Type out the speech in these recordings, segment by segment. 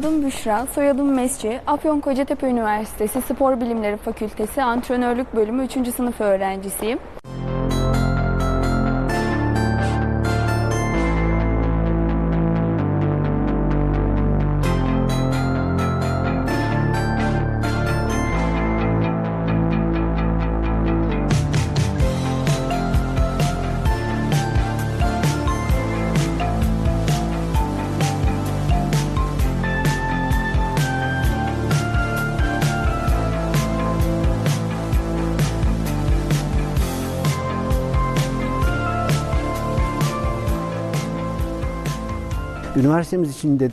Adım Büşra, soyadım Mesci. Afyon Kocatepe Üniversitesi Spor Bilimleri Fakültesi Antrenörlük Bölümü 3. sınıf öğrencisiyim. Üniversitemiz içinde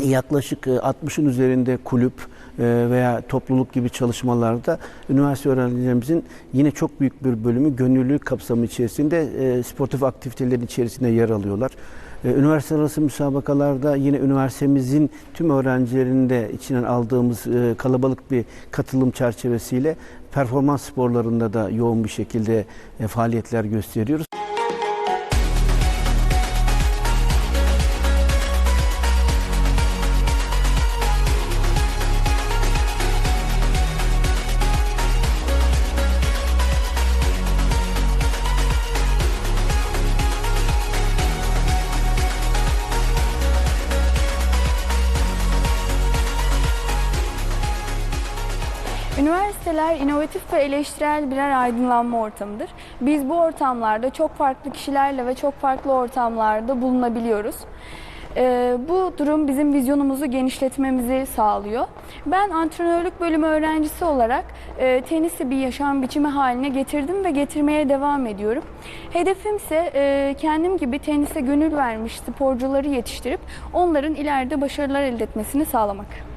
yaklaşık e, 60'ın üzerinde kulüp e, veya topluluk gibi çalışmalarda üniversite öğrencilerimizin yine çok büyük bir bölümü gönüllülük kapsamı içerisinde e, sportif aktivitelerin içerisinde yer alıyorlar. E, Üniversite arası müsabakalarda yine üniversitemizin tüm öğrencilerinde içinden aldığımız e, kalabalık bir katılım çerçevesiyle performans sporlarında da yoğun bir şekilde e, faaliyetler gösteriyoruz. Üniversiteler inovatif ve eleştirel birer aydınlanma ortamıdır. Biz bu ortamlarda çok farklı kişilerle ve çok farklı ortamlarda bulunabiliyoruz. Ee, bu durum bizim vizyonumuzu genişletmemizi sağlıyor. Ben antrenörlük bölümü öğrencisi olarak e, tenisi bir yaşam biçimi haline getirdim ve getirmeye devam ediyorum. Hedefim ise e, kendim gibi tenise gönül vermiş sporcuları yetiştirip onların ileride başarılar elde etmesini sağlamak.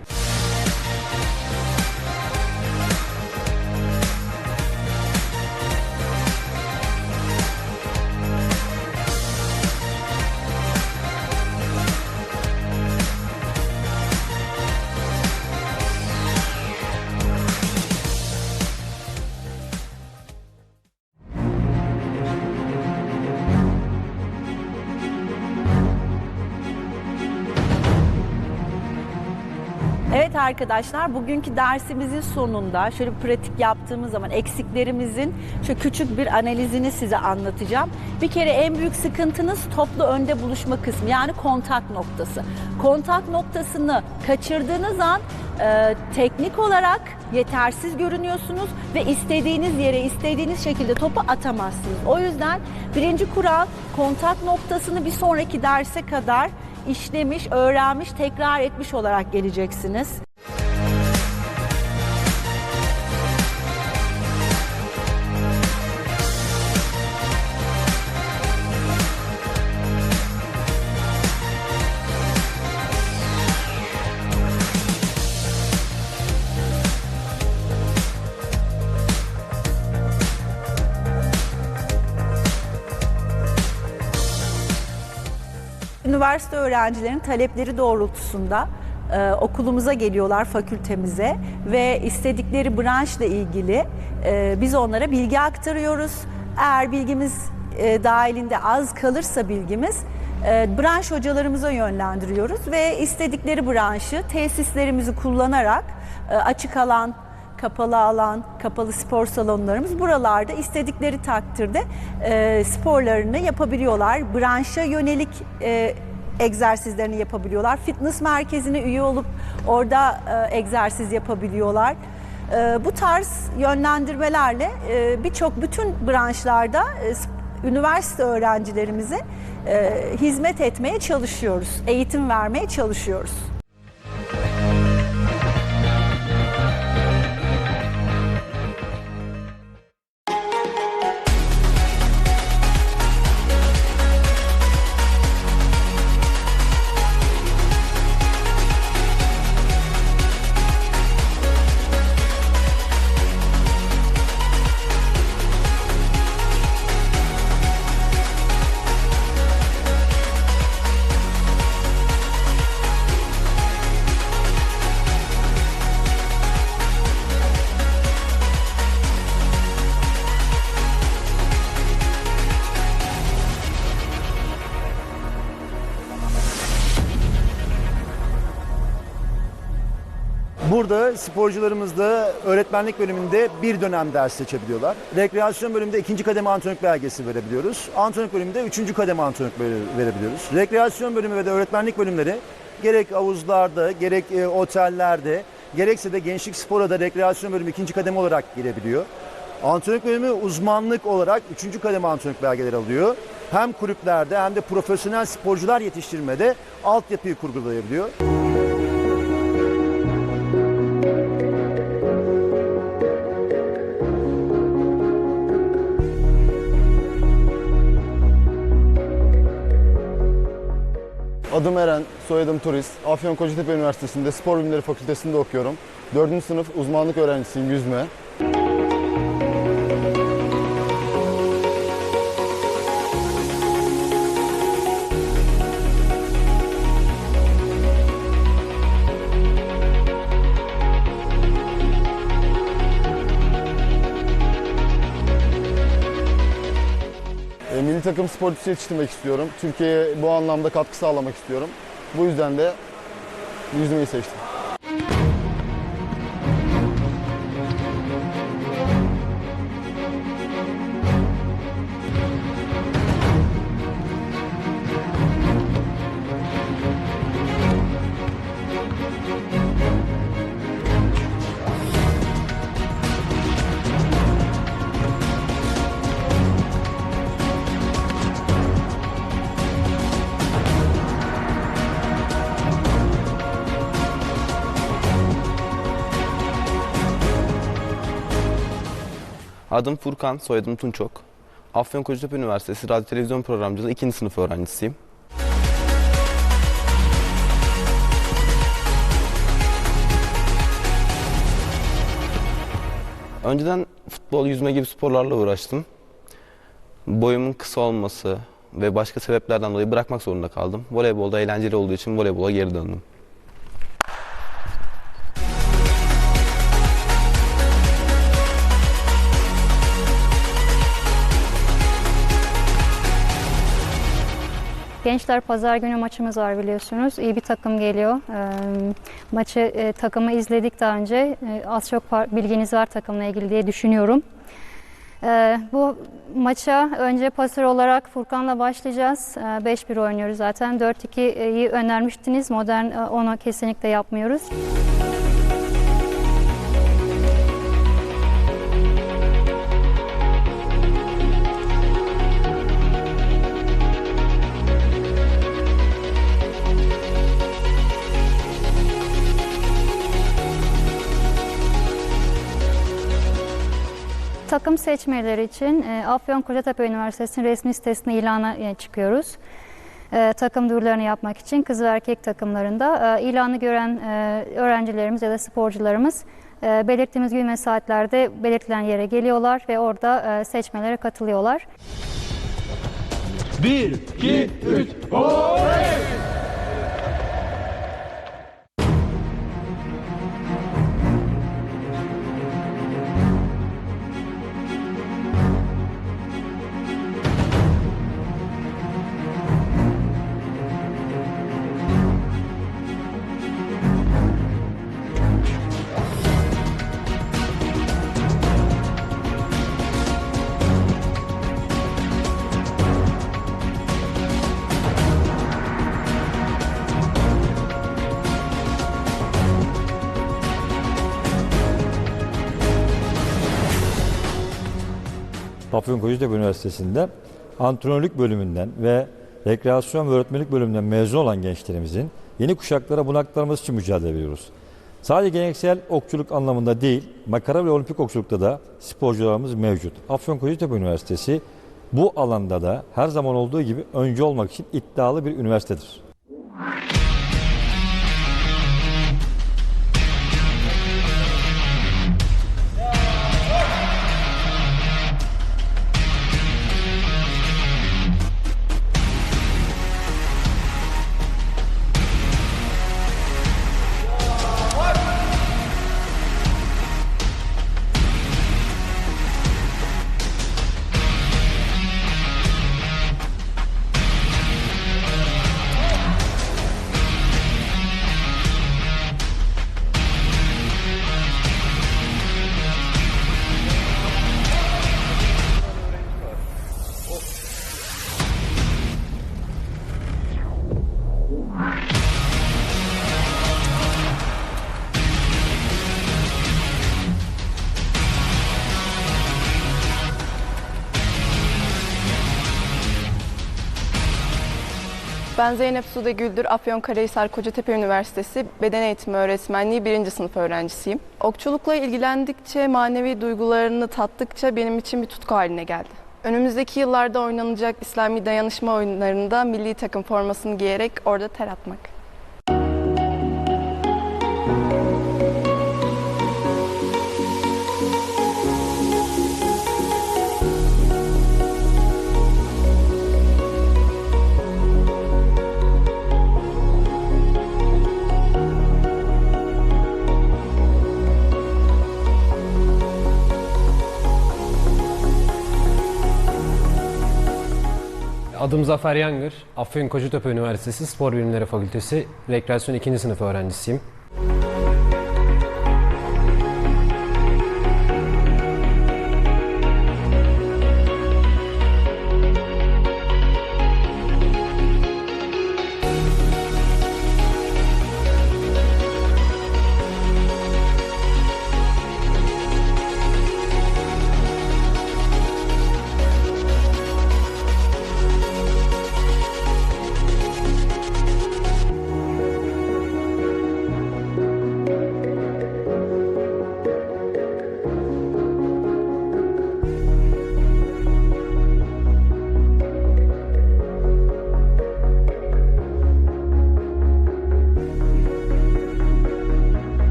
Arkadaşlar bugünkü dersimizin sonunda şöyle bir pratik yaptığımız zaman eksiklerimizin şöyle küçük bir analizini size anlatacağım. Bir kere en büyük sıkıntınız toplu önde buluşma kısmı yani kontak noktası. Kontak noktasını kaçırdığınız an e, teknik olarak yetersiz görünüyorsunuz ve istediğiniz yere istediğiniz şekilde topu atamazsınız. O yüzden birinci kural kontak noktasını bir sonraki derse kadar işlemiş, öğrenmiş, tekrar etmiş olarak geleceksiniz. Üniversite öğrencilerinin talepleri doğrultusunda e, okulumuza geliyorlar, fakültemize ve istedikleri branşla ilgili e, biz onlara bilgi aktarıyoruz. Eğer bilgimiz e, dahilinde az kalırsa bilgimiz e, branş hocalarımıza yönlendiriyoruz ve istedikleri branşı tesislerimizi kullanarak e, açık alan, kapalı alan, kapalı spor salonlarımız buralarda istedikleri takdirde e, sporlarını yapabiliyorlar. Branşa yönelik e, egzersizlerini yapabiliyorlar. Fitness merkezine üye olup orada e, egzersiz yapabiliyorlar. E, bu tarz yönlendirmelerle e, birçok bütün branşlarda e, üniversite öğrencilerimize e, hizmet etmeye çalışıyoruz, eğitim vermeye çalışıyoruz. Burada sporcularımız da öğretmenlik bölümünde bir dönem ders seçebiliyorlar. Rekreasyon bölümünde ikinci kademe antrenörlük belgesi verebiliyoruz. Antrenörlük bölümünde üçüncü kademe antrenörlük vere- verebiliyoruz. Rekreasyon bölümü ve de öğretmenlik bölümleri gerek havuzlarda, gerek e, otellerde, gerekse de gençlik spora da rekreasyon bölümü ikinci kademe olarak girebiliyor. Antrenörlük bölümü uzmanlık olarak üçüncü kademe antrenörlük belgeleri alıyor. Hem kulüplerde hem de profesyonel sporcular yetiştirmede altyapıyı kurgulayabiliyor. Adım Eren, soyadım Turist. Afyon Kocatepe Üniversitesi'nde Spor Bilimleri Fakültesi'nde okuyorum. 4. sınıf uzmanlık öğrencisiyim yüzme. Takım sporcusu yetiştirmek istiyorum. Türkiye'ye bu anlamda katkı sağlamak istiyorum. Bu yüzden de yüzmeyi seçtim. Adım Furkan, soyadım Tunçok. Afyon Kocatepe Üniversitesi Radyo Televizyon Programcılığı 2. sınıf öğrencisiyim. Önceden futbol, yüzme gibi sporlarla uğraştım. Boyumun kısa olması ve başka sebeplerden dolayı bırakmak zorunda kaldım. Voleybolda eğlenceli olduğu için voleybola geri döndüm. Gençler pazar günü maçımız var biliyorsunuz. İyi bir takım geliyor. Ee, maçı e, takımı izledik daha önce. Ee, az çok bilginiz var takımla ilgili diye düşünüyorum. Ee, bu maça önce pasör olarak Furkan'la başlayacağız. Ee, 5-1 oynuyoruz zaten. 4-2'yi önermiştiniz. Modern e, onu kesinlikle yapmıyoruz. Takım seçmeleri için e, Afyon Kocatepe Üniversitesi'nin resmi sitesine ilana e, çıkıyoruz. E, takım duyurularını yapmak için kız ve erkek takımlarında e, ilanı gören e, öğrencilerimiz ya da sporcularımız e, belirttiğimiz gün ve saatlerde belirtilen yere geliyorlar ve orada e, seçmelere katılıyorlar. Afyon Kocatepe Üniversitesi'nde antrenörlük bölümünden ve rekreasyon ve öğretmenlik bölümünden mezun olan gençlerimizin yeni kuşaklara bunu için mücadele ediyoruz. Sadece geleneksel okçuluk anlamında değil, makara ve olimpik okçulukta da sporcularımız mevcut. Afyon Kocatepe Üniversitesi bu alanda da her zaman olduğu gibi öncü olmak için iddialı bir üniversitedir. Ben Zeynep Sude Güldür, Afyonkarahisar Kocatepe Üniversitesi Beden Eğitimi Öğretmenliği 1. sınıf öğrencisiyim. Okçulukla ilgilendikçe, manevi duygularını tattıkça benim için bir tutku haline geldi. Önümüzdeki yıllarda oynanacak İslami dayanışma oyunlarında milli takım formasını giyerek orada ter atmak. Adım Zafer Yangır. Afyon Kocatepe Üniversitesi Spor Bilimleri Fakültesi Rekreasyon 2. sınıf öğrencisiyim.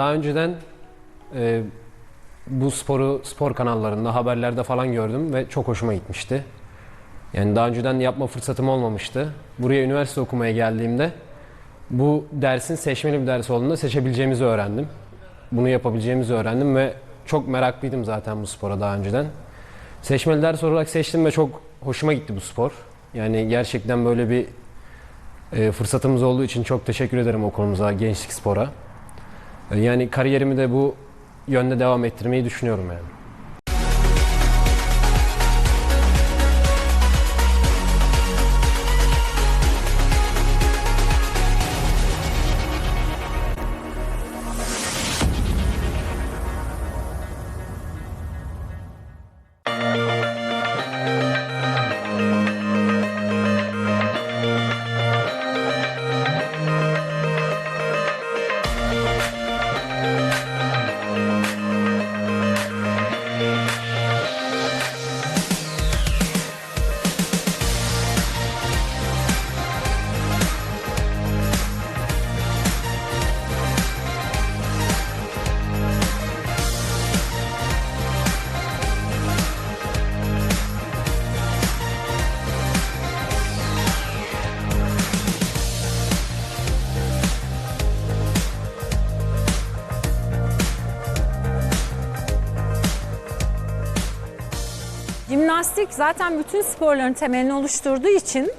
Daha önceden e, bu sporu spor kanallarında, haberlerde falan gördüm ve çok hoşuma gitmişti. Yani daha önceden yapma fırsatım olmamıştı. Buraya üniversite okumaya geldiğimde bu dersin seçmeli bir ders olduğunda seçebileceğimizi öğrendim. Bunu yapabileceğimizi öğrendim ve çok meraklıydım zaten bu spora daha önceden. Seçmeli ders olarak seçtim ve çok hoşuma gitti bu spor. Yani gerçekten böyle bir e, fırsatımız olduğu için çok teşekkür ederim okulumuza, Gençlik Spor'a. Yani kariyerimi de bu yönde devam ettirmeyi düşünüyorum yani. Jimnastik zaten bütün sporların temelini oluşturduğu için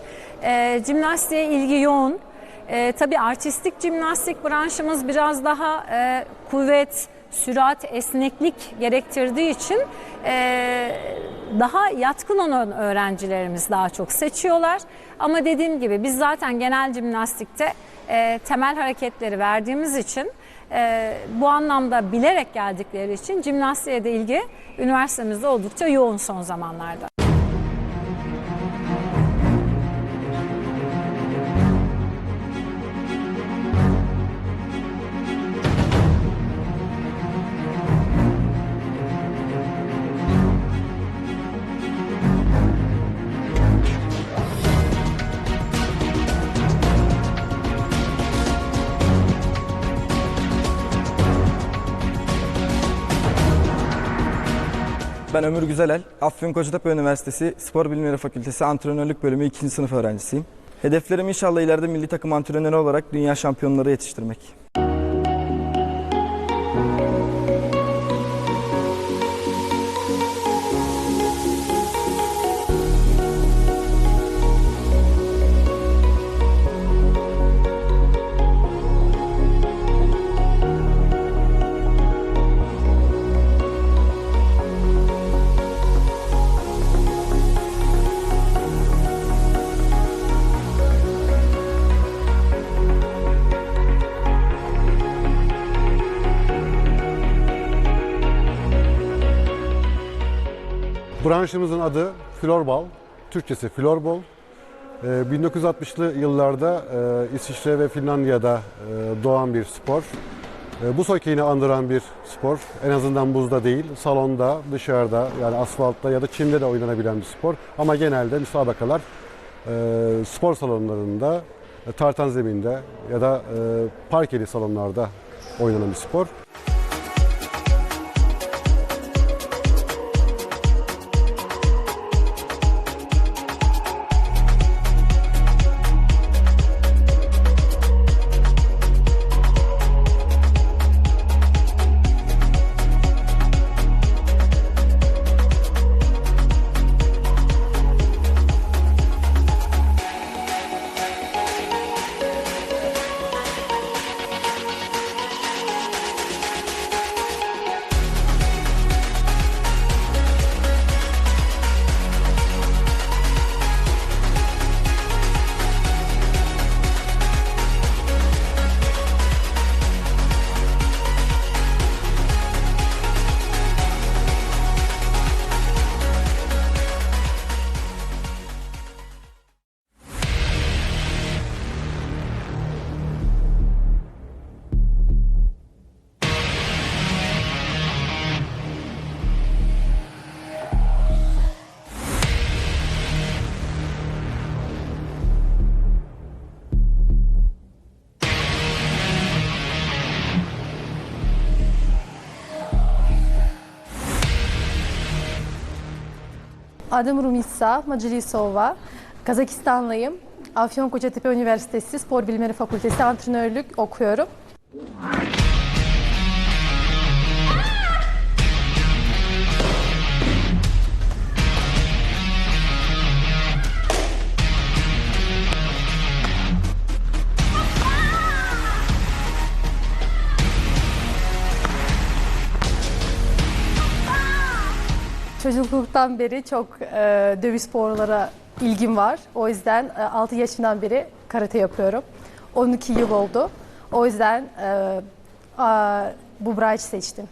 e, jimnastiğe ilgi yoğun. E, tabii artistik jimnastik branşımız biraz daha e, kuvvet, sürat, esneklik gerektirdiği için e, daha yatkın olan öğrencilerimiz daha çok seçiyorlar. Ama dediğim gibi biz zaten genel jimnastikte e, temel hareketleri verdiğimiz için e, bu anlamda bilerek geldikleri için jimnastiğe de ilgi üniversitemizde oldukça yoğun son zamanlarda. Ben Ömür Güzelel, Afyon Kocatepe Üniversitesi Spor Bilimleri Fakültesi Antrenörlük Bölümü 2. sınıf öğrencisiyim. Hedeflerim inşallah ileride milli takım antrenörü olarak dünya şampiyonları yetiştirmek. Branşımızın adı florbal, Türkçesi florbol. Ee, 1960'lı yıllarda e, İsviçre ve Finlandiya'da e, doğan bir spor. E, Buz hokeyini andıran bir spor. En azından buzda değil, salonda, dışarıda yani asfaltta ya da çimde de oynanabilen bir spor. Ama genelde müsabakalar spor salonlarında, tartan zeminde ya da parkeli salonlarda oynanan bir spor. Adım Rumisa Macilisova. Kazakistanlıyım. Afyonkarahisar Üniversitesi Spor Bilimleri Fakültesi antrenörlük okuyorum. Çocukluktan beri çok e, dövüş sporlara ilgim var. O yüzden e, 6 yaşından beri karate yapıyorum. 12 yıl oldu. O yüzden e, a, bu branşı seçtim.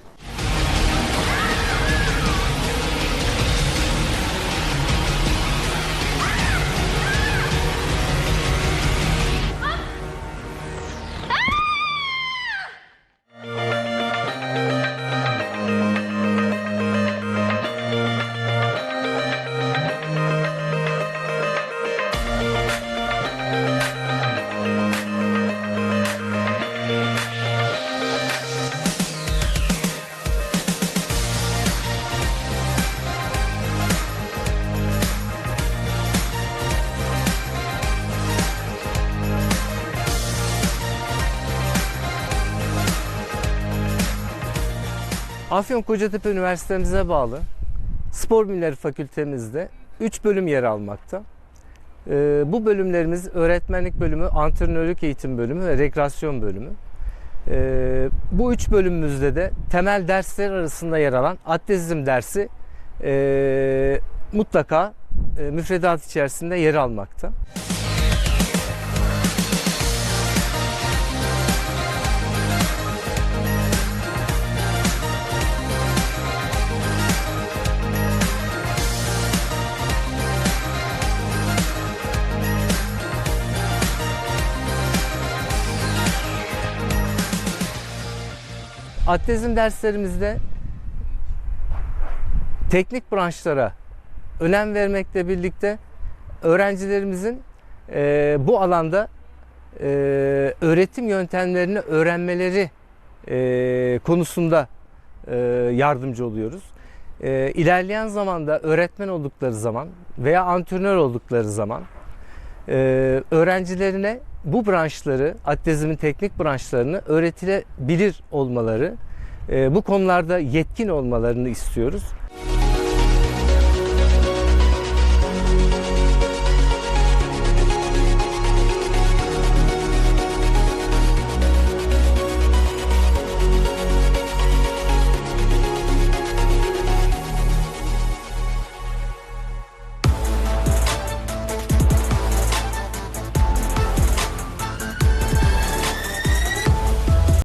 Afyon Kocatepe Üniversitemize bağlı Spor Bilimleri Fakültemizde 3 bölüm yer almakta. Ee, bu bölümlerimiz öğretmenlik bölümü, antrenörlük eğitim bölümü ve rekreasyon bölümü. Ee, bu üç bölümümüzde de temel dersler arasında yer alan atletizm dersi e, mutlaka e, müfredat içerisinde yer almakta. Atletizm derslerimizde teknik branşlara önem vermekle birlikte öğrencilerimizin e, bu alanda e, öğretim yöntemlerini öğrenmeleri e, konusunda e, yardımcı oluyoruz. E, ilerleyen zamanda öğretmen oldukları zaman veya antrenör oldukları zaman e, öğrencilerine bu branşları, atletizmin teknik branşlarını öğretilebilir olmaları, e, bu konularda yetkin olmalarını istiyoruz.